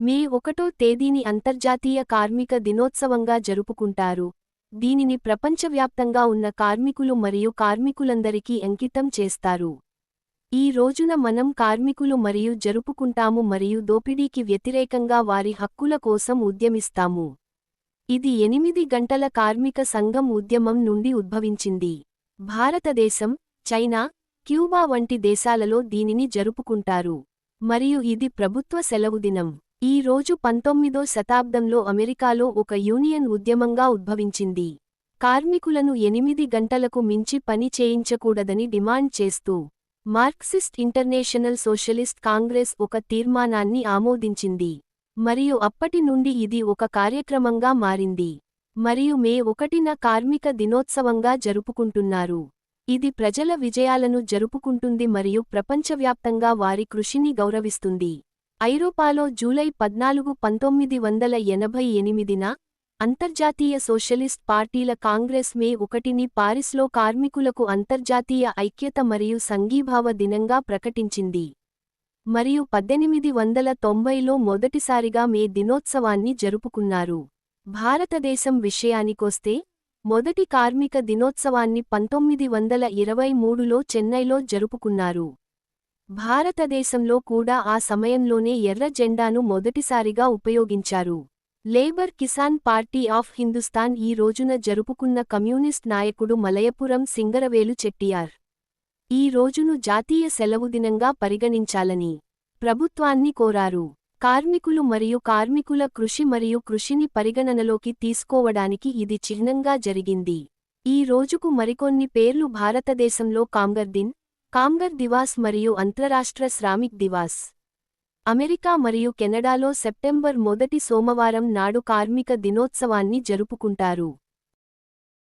మే ఒకటో తేదీని అంతర్జాతీయ కార్మిక దినోత్సవంగా జరుపుకుంటారు. దీనిని ప్రపంచవ్యాప్తంగా ఉన్న కార్మికులు మరియు కార్మికులందరికీ అంకితం చేస్తారు. ఈ రోజున మనం కార్మికులు మరియు జరుపుకుంటాము మరియు దోపిడీకి వ్యతిరేకంగా వారి హక్కుల కోసం ఉద్యమిస్తాము. ఇది ఎనిమిది గంటల కార్మిక సంఘం ఉద్యమం నుండి ఉద్భవించింది. భారతదేశం చైనా క్యూబా వంటి దేశాలలో దీనిని జరుపుకుంటారు. మరియు ఇది ప్రభుత్వ సెలవుదినం ఈ రోజు పంతొమ్మిదో శతాబ్దంలో అమెరికాలో ఒక యూనియన్ ఉద్యమంగా ఉద్భవించింది. కార్మికులను ఎనిమిది గంటలకు మించి పని చేయించకూడదని డిమాండ్ చేస్తూ మార్క్సిస్ట్ ఇంటర్నేషనల్ సోషలిస్ట్ కాంగ్రెస్ ఒక తీర్మానాన్ని ఆమోదించింది. మరియు అప్పటి నుండి ఇది ఒక కార్యక్రమంగా మారింది. మరియు మే ఒకటిన కార్మిక దినోత్సవంగా జరుపుకుంటున్నారు. ఇది ప్రజల విజయాలను జరుపుకుంటుంది మరియు ప్రపంచవ్యాప్తంగా వారి కృషిని గౌరవిస్తుంది. ఐరోపాలో జూలై పద్నాలుగు పంతొమ్మిది వందల ఎనభై ఎనిమిదిన అంతర్జాతీయ సోషలిస్ట్ పార్టీల కాంగ్రెస్ మే ఒకటిని పారిస్లో కార్మికులకు అంతర్జాతీయ ఐక్యత మరియు సంఘీభావ దినంగా ప్రకటించింది. మరియు పద్దెనిమిది వందల తొంభైలో మొదటిసారిగా మే దినోత్సవాన్ని జరుపుకున్నారు. భారతదేశం విషయానికొస్తే మొదటి కార్మిక దినోత్సవాన్ని పంతొమ్మిది వందల ఇరవై మూడులో చెన్నైలో జరుపుకున్నారు. భారతదేశంలో కూడా ఆ సమయంలోనే ఎర్ర జెండాను మొదటిసారిగా ఉపయోగించారు. Labour Kisan party of Hindustan ఈ రోజున జరుపుకున్న కమ్యూనిస్ట్ నాయకుడు మలయపురం సింగరవేలు చెట్టియార్. ఈ రోజును జాతీయ సెలవుదినంగా పరిగణించాలని ప్రభుత్వాన్ని కోరారు. కార్మికులు మరియు కార్మికుల కృషి మరియు కృషిని పరిగణనలోకి తీసుకోవడానికి ఇది చిహ్నంగా జరిగింది. ఈ రోజుకు మరికొన్ని పేర్లు భారతదేశంలో కాంగర్దిన్ కాంగర్ దివాస్ మరియు అంతరాష్ట్ర శ్రామిక్ దివాస్. అమెరికా మరియు కెనడాలో సెప్టెంబర్ మొదటి సోమవారం నాడు కార్మిక దినోత్సవాన్ని జరుపుకుంటారు.